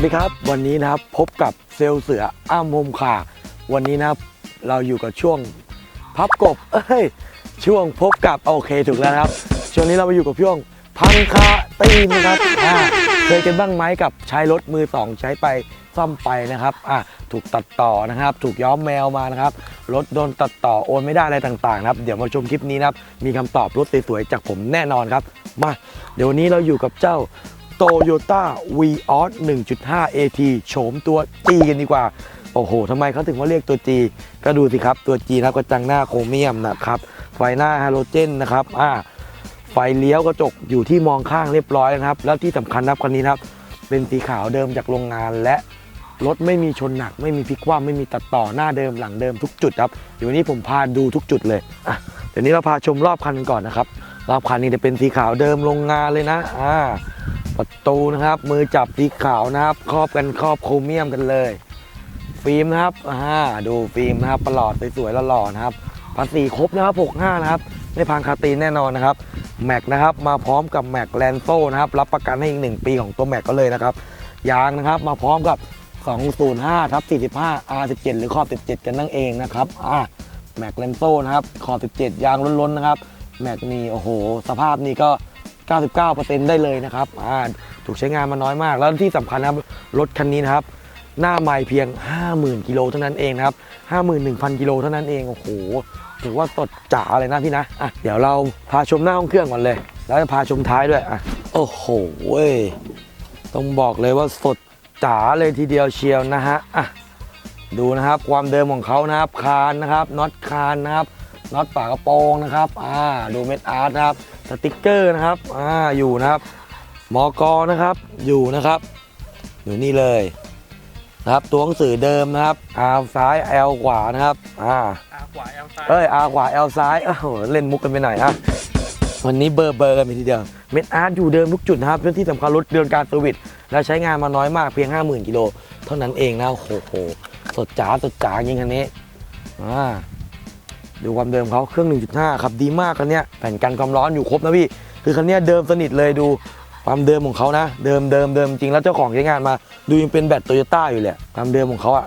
วัสดีครับวันนี้นะครับพบกับเซลเสืออ้ามมค่ะวันนี้นะครับเราอยู่กับช่วงพับกบเอ้ยช่วงพบกับโอเคถูกแล้วครับ ช่วงนี้เรามาอยู่กับช่วงพังคาตีนนะครับอ่าเคยกันบ้างไหมกับใช้รถมือสองใช้ไปซ่อมไปนะครับอ่าถูกตัดต่อนะครับ ถูกย้อมแมวมานะครับรถโดนตัดต่อโอนไม่ได้อะไรต่างๆนะครับเดี๋ยวมาชมคลิปนี้นะครับมีคำตอบรถสวยๆจากผมแน่นอนครับมาเดี๋ยววันนี้เราอยู่กับเจ้า โตโยต้าวีออส1.5 AT โฉมตัว G กันดีกว่า โอ้โหทำไมเขาถึงว่าเรียกตัว G ก็ดูสิครับ ตัว G นะกระจังหน้าโครเมียมนะครับ ไฟหน้าฮาโลเจนนะครับอ่าไฟเลี้ยวกระจกอยู่ที่มองข้างเรียบร้อยนะครับ แล้วที่สำคัญนะครับคันนี้นะครับ เป็นสีขาวเดิมจากโรงงานและรถไม่มีชนหนัก ไม่มีพลิกคว่ำไม่มีตัดต่อหน้าเดิมหลังเดิมทุกจุดครับเดี๋ยววนนี้ผมพาดูทุกจุดเลยอะเดี๋ยวนี้เราพาชมรอบคันกันก่อนนะครับรอบคันนี้จะเป็นสีขาวเดิมโรงงานเลยนะอ่า ประตูนะครับ มือจับสีขาวนะครับ ครอบกันครอบโครเมียมกันเลย ฟิล์มนะครับอ่าดูฟิล์มนะครับประหลอดสวยๆหล่อๆนะครับภาษีครบนะครับ65นะครับไม่พังคาตีนแน่นอนนะครับแม็กนะครับมาพร้อมกับแม็กแลนโซนะครับรับประกันให้อีก 1 ปีของตัวแม็กก็เลยนะครับยางนะครับมาพร้อมกับ 205ทับ45 R17 หรือขอบ 17 กันนั่นเองนะครับอ่าแม็กแลนโซนะครับขอบ 17 ยางล้นๆนะครับแม็กนี่โอ้โห สภาพนี่ก็ 99%ได้เลยนะครับอ่าถูกใช้งานมาน้อยมาก แล้วที่สำคัญนะครับรถคันนี้นะครับ หน้าไม่เพียง 50,000กิโลเท่านั้นเองนะครับ51,000กิโลเท่านั้นเองโอ้โหถือว่าสดจ๋าเลยนะพี่นะอะเดี๋ยวเราพาชมหน้าห้องเครื่องก่อนเลย แล้วจะพาชมท้ายด้วยอะโอ้โหเว้ยต้องบอกเลยว่าสดจ๋าเลยทีเดียวเชียวนะฮะอะดูนะครับความเดิมของเขานะครับคานนะครับน็อตคานนะครับน็อตฝากระโปรงนะครับอ่าดูเม็ดอาร์ตนะครับ สติกเกอร์นะครับ อ่า อยู่นะครับ มอกอนะครับ อยู่นะครับ อยู่นี่เลยนะครับ ตัวหนังสือเดิมนะครับ R ซ้าย L ขวานะครับ อ่า อาขวาแอลซ้ายเอ้ย R ขวา L ซ้ายโอ้โหเล่นมุกกันไปหน่อยอะ วันนี้เบอร์เบอร์กันไปทีเดียว เม็ดอาร์ตอยู่เดิมทุกจุดนะครับและที่สำคัญรถเดินการเซอร์วิสและใช้งานมาน้อยมากเพียง 50,000 กิโล เท่านั้นเองนะ โอ้โห สดจ๋าสดจ๋าจริงคันนี้ อ่า ดูความเดิมเขาเครื่อง 1.5ขับดีมากคันนี้แผ่นกันความร้อนอยู่ครบนะพี่ คือคันนี้เดิมสนิทเลยดูความเดิมของเขานะ เดิมเดิมเดิมจริงแล้วเจ้าของใช้งานมา ดูยังเป็นแบตโตโยต้าอยู่เลยความเดิมของเขาอะ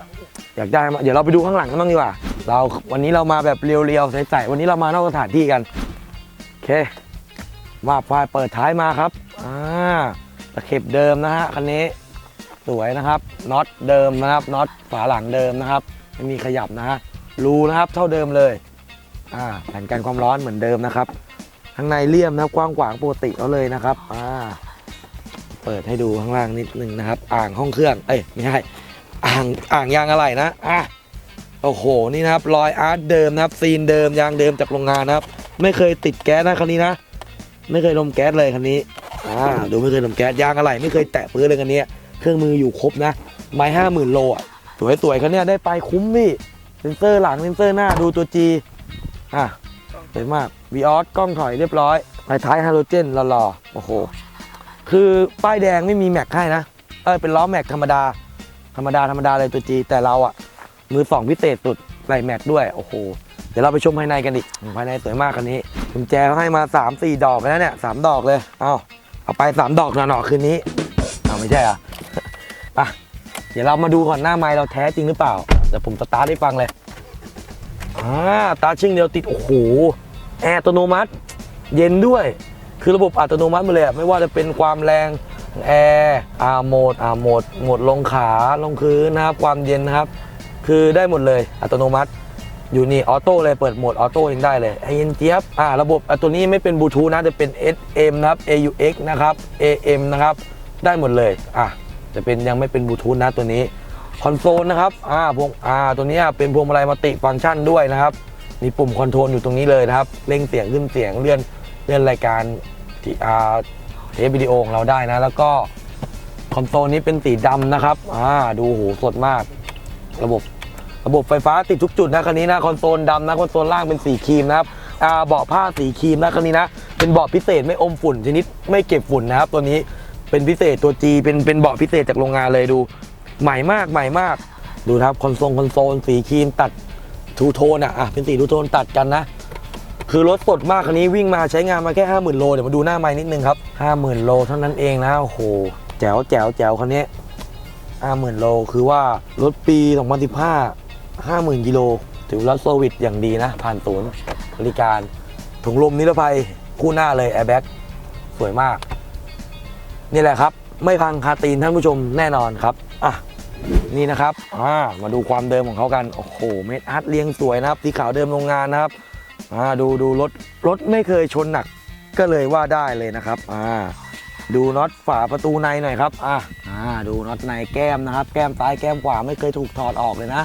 อยากได้มาเดี๋ยวเราไปดูข้างหลังกันบ้างดีกว่า เราวันนี้เรามาแบบเรียวๆใสๆวันนี้เรามานอกสถานที่กันโอเคมาไฟเปิดท้ายมาครับอ่าตะเข็บเดิมนะฮะคันนี้สวยนะครับน็อตเดิมนะครับน็อตฝาหลังเดิมนะครับไม่มีขยับนะฮะรูนะครับเท่าเดิมเลย อ่าแผ่นกันความร้อนเหมือนเดิมนะครับ ข้างในเลี่ยมนะครับกว้างขวางปกติเขาเลยนะครับอ่าเปิดให้ดูข้างล่างนิดนึงนะครับ อ่างห้องเครื่อง เอ้ยไม่ใช่อ่างอ่างยางอะไรนะอะโอ้โหนี่นะครับรอยอาร์ตเดิมนะครับซีนเดิมยางเดิมจากโรงงานนะครับ ไม่เคยติดแก๊สนะคันนี้นะ ไม่เคยลมแก๊สเลยคันนี้อ่าดูไม่เคยลมแก๊สยางอะไรไม่เคยแตะพื้นเลยคันนี้ เครื่องมืออยู่ครบนะไม้ห้าหมื่นโลอะสวยๆคันนี้ได้ไปคุ้มพี่เซนเซอร์หลังเซนเซอร์หน้าดูตัวจี อะสวยมากวีออสกล้องถอยเรียบร้อยไฟท้ายไฮโดรเจนหล่อๆโอ้โห คือป้ายแดงไม่มีแม็กให้นะ เออเป็นล้อแม็กธรรมดา ธรรมดาธรรมดาเลยตัวจีแต่เราอะมือสองพิเศษสุดใส่แม็กด้วย โอ้โห เดี๋ยวเราไปชมภายในกันอีกภายในสวยมากคันนี้กุญแจเขาให้มา 3 4 ดอกแล้วเนี่ยสามดอกเลย เอาเอาไป 3 ดอกหน่อๆคืนนี้เอาไม่ใช่อะไปเดี๋ยวเรามาดูก่อนหน้าไม้เราแท้จริงหรือเปล่าเดี๋ยวผมสตาร์ทให้ฟังเลย อ่าตาชิ่งเดียวติด โอ้โห แอร์อัตโนมัติ เย็นด้วย คือระบบอัตโนมัติหมาเลยไม่ว่าจะเป็นความแรงแอร์อาโหมดอาโหมดโหมดลงขาลงพื้นนะครับ ความเย็นนะครับ คือได้หมดเลยอัตโนมัติ อยู่นี่ออโต้เลยเปิดโหมดออโต้เองได้เลยไอเย็นเจี๊ยบอ่าระบบตัวนี้ไม่เป็นบลูทูธนะจะเป็น SM นะครับ AUX นะครับ AM นะครับ ได้หมดเลยอะจะเป็นยังไม่เป็นบลูทูธนะตัวนี้ คอนโซลนะครับอ่าพวงอ่าตัวนี้เป็นพวงมาลัยมัลติฟังก์ชันด้วยนะครับ มีปุ่มคอนโทรลอยู่ตรงนี้เลยนะครับเร่งเสียงขึ้นเสียงเลื่อนเลื่อนรายการที่อ่าเทปวิดีโอของเราได้นะ แล้วก็คอนโซลนี้เป็นสีดำนะครับอ่าดูโหสดมาก ระบบระบบไฟฟ้าติดทุกจุดนะคันนี้นะคอนโซลดำนะคอนโซลล่างเป็นสีครีมนะครับอ่าเบาะผ้าสีครีมนะคันนี้นะเป็นเบาะพิเศษไม่อมฝุ่นชนิดไม่เก็บฝุ่นนะครับ ตัวนี้เป็นพิเศษตัว G เป็นเป็นเบาะพิเศษจากโรงงานเลยดู ใหม่มากใหม่มาก ดูนะครับคอนโซลคอนโซลสีครีมตัดทูโทนอะอะเป็นสีทูโทนตัดกันนะ คือรถสดมากคันนี้วิ่งมาใช้งานมาแค่ 50,000 โลเดี๋ยวมาดูหน้าไม้นิดนึงครับ 50,000 โลเท่านั้นเองนะโอ้โหแจ๋วแจ๋วแจ๋วคันนี้ห้าหมื่นโลคือว่ารถปี 2015 50,000 กิโลถือว่าโซวิตอย่างดีนะ ผ่านศูนย์บริการถุงลมนิรภัยคู่หน้าเลยแอร์แบ็กสวยมาก นี่แหละครับ ไม่พังคาตีนท่านผู้ชมแน่นอนครับ อะ นี่นะครับอ่ามาดูความเดิมของเขากัน โอ้โห เม็ดอาร์ตเรียงสวยนะครับสีขาวเดิมโรงงานนะครับอ่าดูดูรถรถไม่เคยชนหนักก็เลยว่าได้เลยนะครับอ่าดูน็อตฝาประตูในหน่อยครับอ่าอ่าดูน็อตในแก้มนะครับ แก้มซ้ายแก้มขวาไม่เคยถูกถอดออกเลยนะ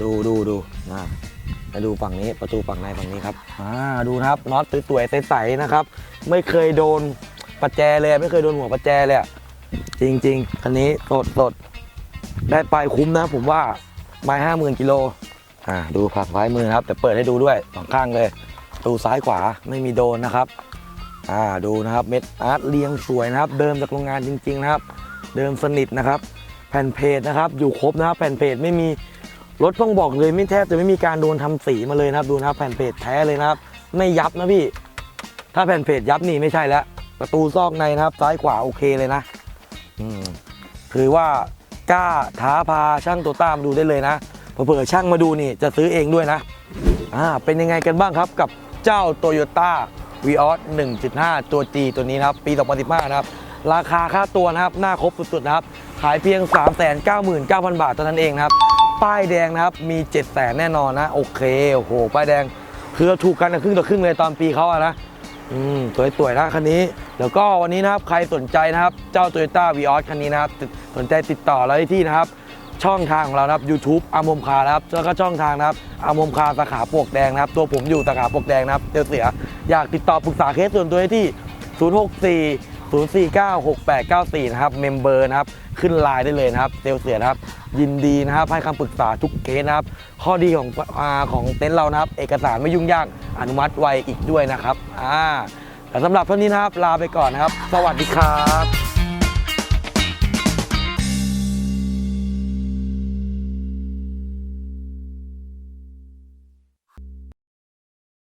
ดูดูดูอ่ามาดูฝั่งนี้ประตูฝั่งในฝั่งนี้ครับอ่าดูนะครับน็อตสวยๆใสๆนะครับ ไม่เคยโดนประแจเลย ไม่เคยโดนหัวประแจเลยจริงๆคันนี้สดสด ได้ไปคุ้มนะ ผมว่าไม้ห้าหมื่นกิโลอ่าดูผักซ้ายมือนะครับ แต่เปิดให้ดูด้วยสองข้างเลยประตูซ้ายขวาไม่มีโดนนะครับอ่าดูนะครับเม็ดอาร์ตเรียงสวยนะครับ เดิมจากโรงงานจริง ๆ นะครับ เดิมสนิทนะครับ แผ่นเพจนะครับ อยู่ครบนะครับแผ่นเพจไม่มีรถต้องบอกเลยไม่แทบจะไม่มีการโดนทำสีมาเลยนะครับดูนะครับแผ่นเพจแท้เลยนะครับ ไม่ยับนะพี่ ถ้าแผ่นเพจยับนี่ไม่ใช่แล้วประตูซอกในนะครับ ซ้ายขวาโอเคเลยนะ อืมคือว่า กล้าท้าพาช่างโตต้ามาดูได้เลยนะเผื่อช่างมาดูนี่จะซื้อเองด้วยนะอ่าเป็นยังไงกันบ้างครับกับเจ้า Toyota v ีออส1.5 ตัว G ตัวนี้นะครับปี 2015 นะครับ ราคาค่าตัวนะครับ หน้าครบสุดๆนะครับ ขายเพียง 399,000 บาทเท่านั้นเองนะครับ ป้ายแดงนะครับ มี 700,000แน่นอนนะ โอเค โอ้โห ป้ายแดง คือถูกกันครึ่งต่อครึ่งเลยตอนปีเขาอะนะ อืมสวยๆนะคันนี้ แล้วก็วันนี้นะครับใครสนใจนะครับ เจ้า Toyota v ีออสคันนี้นะครับ สนใจติดต่อเราได้ที่นะครับ ช่องทางของเรานะครับ YouTube อามมคานะครับแล้วก็ช่องทางนะครับอามมคาสาขาปวกแดงนะครับ ตัวผมอยู่สาขาปวกแดงนะครับเตียวเสีย อยากติดต่อปรึกษาเคสส่วนตัวได้ที่ 064 049 6894 นะครับเมมเบอร์นะครับขึ้นไลน์ได้เลยนะครับเตียวเสียนะครับ ยินดีนะครับให้คำปรึกษาทุกเคสนะครับ ข้อดีของอของเต็นท์เรานะครับ เอกสารไม่ยุ่งยากอนุมัติไวอีกด้วยนะครับอ่าแต่สำหรับเท่านี้นะครับลาไปก่อนนะครับ สวัสดีครับ